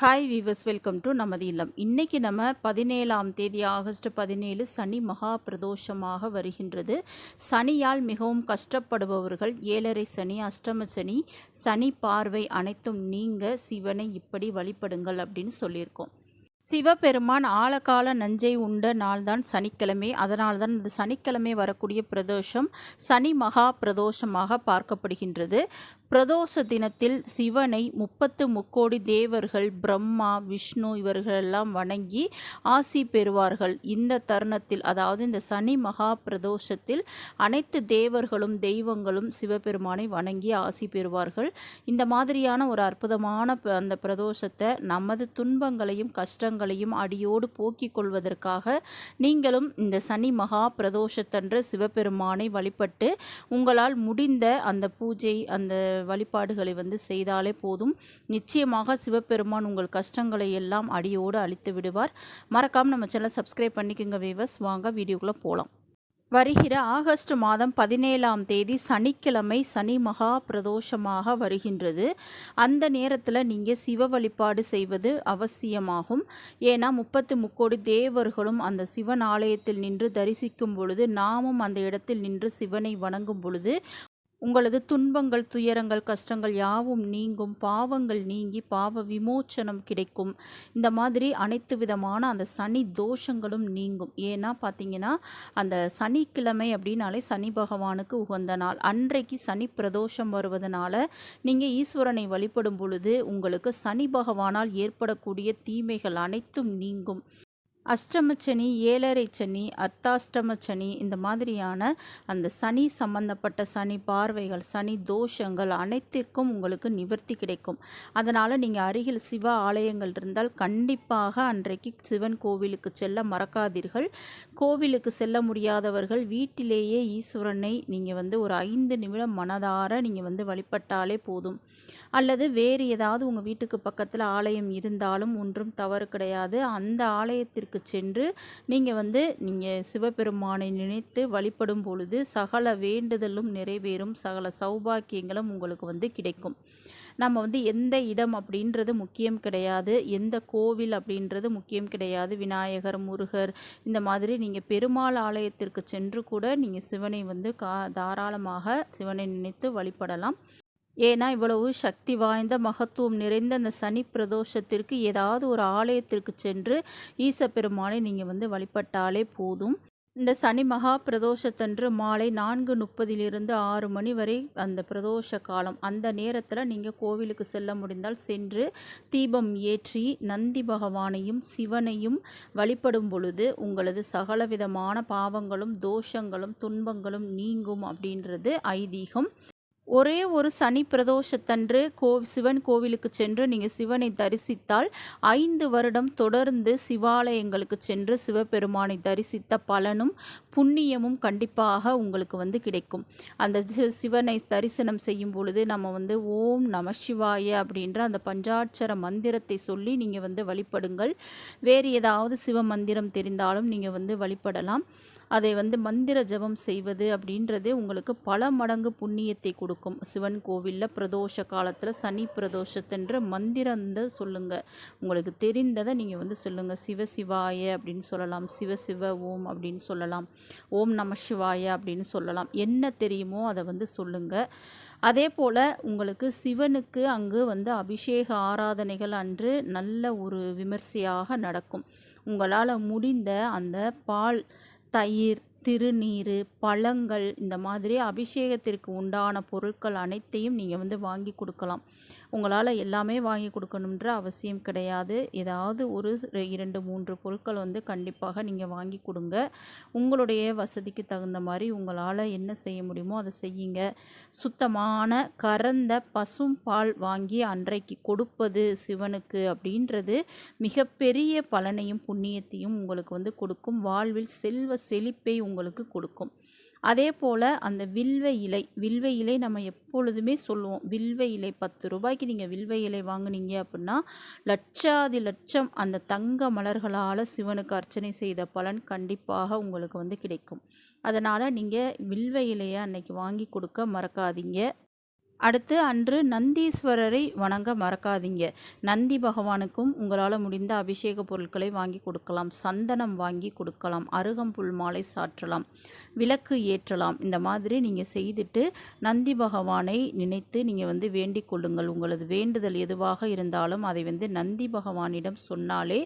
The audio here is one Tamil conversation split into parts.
ஹாய் வீவர்ஸ் வெல்கம் டு நமது இல்லம். இன்றைக்கி நம்ம பதினேழாம் தேதி ஆகஸ்ட் பதினேழு சனி மகா பிரதோஷமாக வருகின்றது. சனியால் மிகவும் கஷ்டப்படுபவர்கள் ஏழரை சனி அஷ்டம சனி சனி பார்வை அனைத்தும் நீங்க சிவனை இப்படி வழிபடுங்கள் அப்படின்னு சொல்லியிருக்கோம். சிவபெருமான் ஆழகால நஞ்சை உண்ட நாள்தான் சனிக்கிழமை. அதனால்தான் இந்த சனிக்கிழமை வரக்கூடிய பிரதோஷம் சனி மகா பிரதோஷமாக பார்க்கப்படுகின்றது. பிரதோஷ தினத்தில் சிவனை முப்பத்து முக்கோடி தேவர்கள் பிரம்மா விஷ்ணு இவர்களெல்லாம் வணங்கி ஆசி பெறுவார்கள். இந்த தருணத்தில் அதாவது இந்த சனி மகா பிரதோஷத்தில் அனைத்து தேவர்களும் தெய்வங்களும் சிவபெருமானை வணங்கி ஆசி பெறுவார்கள். இந்த மாதிரியான ஒரு அற்புதமான அந்த பிரதோஷத்தை நமது துன்பங்களையும் கஷ்டங்களையும் அடியோடு போக்கிக் கொள்வதற்காக நீங்களும் இந்த சனி மகா பிரதோஷத்தன்று சிவபெருமானை வழிபட்டு உங்களால் முடிந்த அந்த பூஜை அந்த வழிபாடுகளை வந்து செய்தாலே போதும். நிச்சயமாக சிவபெருமான் உங்கள் கஷ்டங்களை எல்லாம் அடியோடு அழித்து விடுவார். மறக்காமல் நம்ம சேனலை சப்ஸ்கிரைப் பண்ணிக்கோங்க வீவர்ஸ் வாங்க வீடியோக்குள்ளே போகலாம் வருகிற ஆகஸ்ட் மாதம் பதினேழாம் தேதி சனிக்கிழமை சனி மகா பிரதோஷமாக வருகின்றது. அந்த நேரத்தில் நீங்கள் சிவ வழிபாடு செய்வது அவசியமாகும். ஏன்னா முப்பத்து முக்கோடி தேவர்களும் அந்த சிவன் ஆலயத்தில் நின்று தரிசிக்கும் பொழுது நாமும் அந்த இடத்தில் நின்று சிவனை வணங்கும் பொழுது உங்களது துன்பங்கள் துயரங்கள் கஷ்டங்கள் யாவும் நீங்கும். பாவங்கள் நீங்கி பாவ விமோச்சனம் கிடைக்கும். இந்த மாதிரி அனைத்து விதமான அந்த சனி தோஷங்களும் நீங்கும். ஏன்னா பார்த்தீங்கன்னா அந்த சனிக்கிழமை அப்படின்னாலே சனி பகவானுக்கு உகந்த நாள். அன்றைக்கு சனி பிரதோஷம் வருவதனால நீங்கள் ஈஸ்வரனை வழிபடும் பொழுது உங்களுக்கு சனி பகவானால் ஏற்படக்கூடிய தீமைகள் அனைத்தும் நீங்கும். அஷ்டமச்சனி ஏழரை சனி அர்த்தாஷ்டம சனி இந்த மாதிரியான அந்த சனி சம்பந்தப்பட்ட சனி பார்வைகள் சனி தோஷங்கள் அனைத்திற்கும் உங்களுக்கு நிவர்த்தி கிடைக்கும். அதனால் நீங்கள் அருகில் சிவ ஆலயங்கள் இருந்தால் கண்டிப்பாக அன்றைக்கு சிவன் கோவிலுக்கு செல்ல மறக்காதீர்கள். கோவிலுக்கு செல்ல முடியாதவர்கள் வீட்டிலேயே ஈஸ்வரனை நீங்கள் வந்து ஒரு ஐந்து நிமிடம் மனதார நீங்கள் வந்து வழிபட்டாலே போதும். அல்லது வேறு ஏதாவது உங்கள் வீட்டுக்கு பக்கத்தில் ஆலயம் இருந்தாலும் ஒன்றும் தவறு கிடையாது. அந்த ஆலயத்திற்கு சென்று நீங்கள் வந்து நீங்கள் சிவபெருமானை நினைத்து வழிபடும் பொழுது சகல வேண்டுதலும் நிறைவேறும் சகல சௌபாக்கியங்களும் உங்களுக்கு வந்து கிடைக்கும். நம்ம வந்து எந்த இடம் அப்படின்றது முக்கியம் கிடையாது. எந்த கோவில் அப்படின்றது முக்கியம் கிடையாது. விநாயகர் முருகர் இந்த மாதிரி நீங்கள் பெருமாள் ஆலயத்திற்கு சென்று கூட நீங்கள் சிவனை வந்து கா தாராளமாக சிவனை நினைத்து வழிபடலாம். ஏன்னா இவ்வளவு சக்தி வாய்ந்த மகத்துவம் நிறைந்த அந்த சனி பிரதோஷத்திற்கு ஏதாவது ஒரு ஆலயத்திற்கு சென்று ஈச பெருமானை நீங்கள் வந்து வழிபட்டாலே போதும். இந்த சனி மகா பிரதோஷத்தன்று மாலை நான்கு முப்பதிலிருந்து ஆறு மணி வரை அந்த பிரதோஷ காலம். அந்த நேரத்தில் நீங்கள் கோவிலுக்கு செல்ல முடிந்தால் சென்று தீபம் ஏற்றி நந்தி பகவானையும் சிவனையும் வழிபடும் பொழுது உங்களது சகலவிதமான பாவங்களும் தோஷங்களும் துன்பங்களும் நீங்கும் அப்படின்றது ஐதீகம். ஒரே ஒரு சனி பிரதோஷத்தன்று கோ சிவன் கோவிலுக்கு சென்று நீங்கள் சிவனை தரிசித்தால் ஐந்து வருடம் தொடர்ந்து சிவாலயங்களுக்கு சென்று சிவபெருமானை தரிசித்த பலனும் புண்ணியமும் கண்டிப்பாக உங்களுக்கு வந்து கிடைக்கும். அந்த சிவனை தரிசனம் செய்யும் பொழுது நம்ம வந்து ஓம் நம சிவாய அப்படின்ற அந்த பஞ்சாட்சர மந்திரத்தை சொல்லி நீங்கள் வந்து வழிபடுங்கள். வேறு ஏதாவது சிவ மந்திரம் தெரிந்தாலும் நீங்கள் வந்து வழிபடலாம். அதை வந்து மந்திர ஜபம் செய்வது அப்படின்றது உங்களுக்கு பல மடங்கு புண்ணியத்தை கொடுக்கும். சிவன் கோவிலில் பிரதோஷ காலத்தில் சனி பிரதோஷத்தென்ற மந்திரம் சொல்லுங்கள் உங்களுக்கு தெரிந்ததை நீங்கள் வந்து சொல்லுங்கள் சிவ சிவாய அப்படின்னு சொல்லலாம். சிவ சிவ ஓம் அப்படின்னு சொல்லலாம். ஓம் நம சிவாய அப்படின்னு சொல்லலாம். என்ன தெரியுமோ அதை வந்து சொல்லுங்கள் அதே போல் உங்களுக்கு சிவனுக்கு அங்கு வந்து அபிஷேக ஆராதனைகள் அன்று நல்ல ஒரு விமர்சையாக நடக்கும். உங்களால் முடிந்த அந்த பால் தயிர் திருநீர் பழங்கள் இந்த மாதிரி அபிஷேகத்திற்கு உண்டான பொருட்கள் அனைத்தையும் நீங்கள் வந்து வாங்கி கொடுக்கலாம். உங்களால் எல்லாமே வாங்கி கொடுக்கணுன்ற அவசியம் கிடையாது. ஏதாவது ஒரு இரண்டு மூன்று பொருட்கள் வந்து கண்டிப்பாக நீங்கள் வாங்கி கொடுங்க. உங்களுடைய வசதிக்கு தகுந்த மாதிரி உங்களால் என்ன செய்ய முடியுமோ அதை செய்யுங்க. சுத்தமான கறந்த பசும் பால் வாங்கி அன்றைக்கு கொடுப்பது சிவனுக்கு அப்படின்றது மிகப்பெரிய பலனையும் புண்ணியத்தையும் உங்களுக்கு வந்து கொடுக்கும். வாழ்வில் செல்வ செழிப்பை உங்களுக்கு கொடுக்கும். அதே போல் அந்த வில்வ இலை வில்வ இலை நம்ம எப்பொழுதுமே சொல்லுவோம். வில்வ இலை பத்து ரூபாய்க்கு நீங்கள் வில்வ இலை வாங்கினீங்க அப்படின்னா லட்சாதி லட்சம் அந்த தங்க மலர்களால் சிவனுக்கு அர்ச்சனை செய்த பலன் கண்டிப்பாக உங்களுக்கு வந்து கிடைக்கும். அதனால் நீங்கள் வில்வ இலையை அன்னைக்கு வாங்கி கொடுக்க மறக்காதீங்க. அடுத்து அன்று நந்தீஸ்வரரை வணங்க மறக்காதீங்க. நந்தி பகவானுக்கும் உங்களால் முடிந்த அபிஷேக பொருட்களை வாங்கி கொடுக்கலாம். சந்தனம் வாங்கி கொடுக்கலாம். அருகம்புல் மாலை சாற்றலாம். விளக்கு ஏற்றலாம். இந்த மாதிரி நீங்கள் செய்துட்டு நந்தி பகவானை நினைத்து நீங்கள் வந்து வேண்டிக் கொள்ளுங்கள். உங்களது வேண்டுதல் எதுவாக இருந்தாலும் அதை வந்து நந்தி பகவானிடம் சொன்னாலே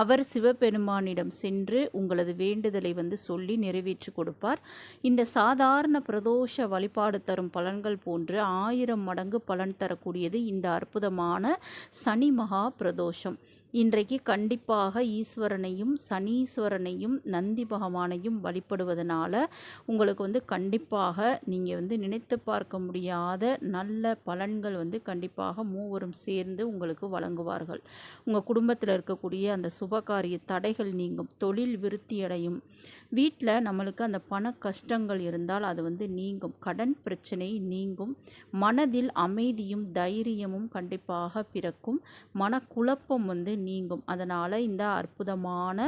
அவர் சிவபெருமானிடம் சென்று உங்களது வேண்டுதலை வந்து சொல்லி நிறைவேற்றி கொடுப்பார். இந்த சாதாரண பிரதோஷ வழிபாடு தரும் பலன்கள் போன்று ஆயிரம் மடங்கு பலன் தரக்கூடியது இந்த அற்புதமான சனி மகா பிரதோஷம். இன்றைக்கு கண்டிப்பாக ஈஸ்வரனையும் சனீஸ்வரனையும் நந்தி பகவானையும் வழிபடுவதனால உங்களுக்கு வந்து கண்டிப்பாக நீங்கள் வந்து நினைத்து பார்க்க முடியாத நல்ல பலன்கள் வந்து கண்டிப்பாக மூவரும் சேர்ந்து உங்களுக்கு வழங்குவார்கள். உங்கள் குடும்பத்தில் இருக்கக்கூடிய அந்த சுபகாரிய தடைகள் நீங்கும். தொழில் விருத்தி அடையும். வீட்டில் நம்மளுக்கு அந்த பண கஷ்டங்கள் இருந்தால் அது வந்து நீங்கும். கடன் பிரச்சனை நீங்கும். மனதில் அமைதியும் தைரியமும் கண்டிப்பாக பிறக்கும். மனக்குழப்பம் வந்து நீங்கும். அதனால் இந்த அற்புதமான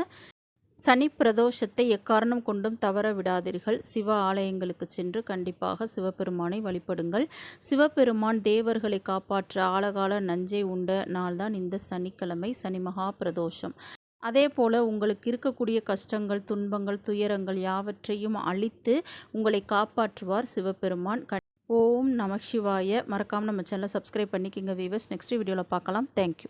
சனி பிரதோஷத்தை எக்காரணம் கொண்டும் தவற விடாதீர்கள். சிவ ஆலயங்களுக்கு சென்று கண்டிப்பாக சிவபெருமானை வழிபடுங்கள். சிவபெருமான் தேவர்களை காப்பாற்ற ஆழகால நஞ்சை உண்ட நாள்தான் இந்த சனிக்கிழமை சனி மகா பிரதோஷம். அதே போல் உங்களுக்கு இருக்கக்கூடிய கஷ்டங்கள் துன்பங்கள் துயரங்கள் யாவற்றையும் அழித்து உங்களை காப்பாற்றுவார் சிவபெருமான். ஓம் நம சிவாய. மறக்காமல் நம்ம சேனலை சப்ஸ்கிரைப் பண்ணிக்கிங்க வீவர்ஸ் நெக்ஸ்ட் வீடியோவில் பார்க்கலாம். தேங்க்யூ